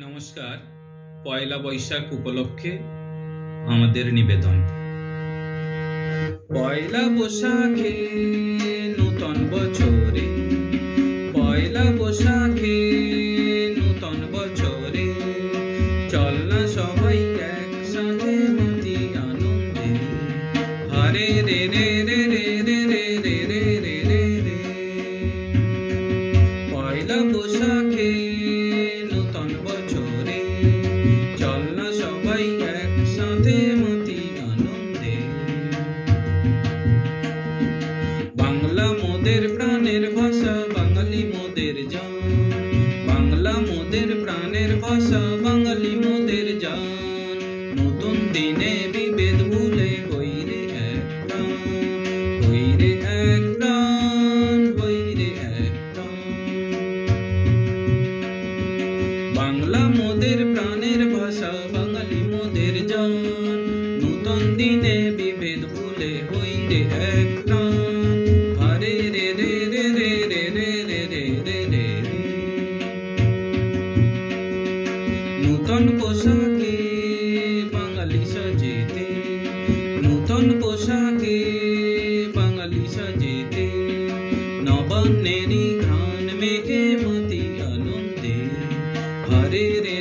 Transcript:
নমস্কার পয়লা বৈশাখ উপলক্ষে আমাদের নিবেদন পয়লা বৈশাখে নূতন বছরে পয়লা বৈশাখে সবাই রে রে রে রে রে রে রে রে রে রে পয়লা বৈশাখে মোদের প্রাণের ভাষা, বাঙালি মোদের জান। বাংলা মোদের প্রাণের ভাষা, বাঙালি মোদের জান। নতুন দিনে বিভেদ ভুলে হই রে এক প্রাণ হই রে এক প্রাণ হই রে এক প্রাণ। বাংলা মোদের প্রাণের ভাষা, বাঙালি মোদের জান। নূতন দিনে বিভেদ ভুলে হই রে এক নূতন পোশাকে বাঙালি সাজেতে, নূতন পোশাকে বাঙালি সাজেতে, নবান্নেরই ঘান মেঘে মতি আনন্দে হরে রে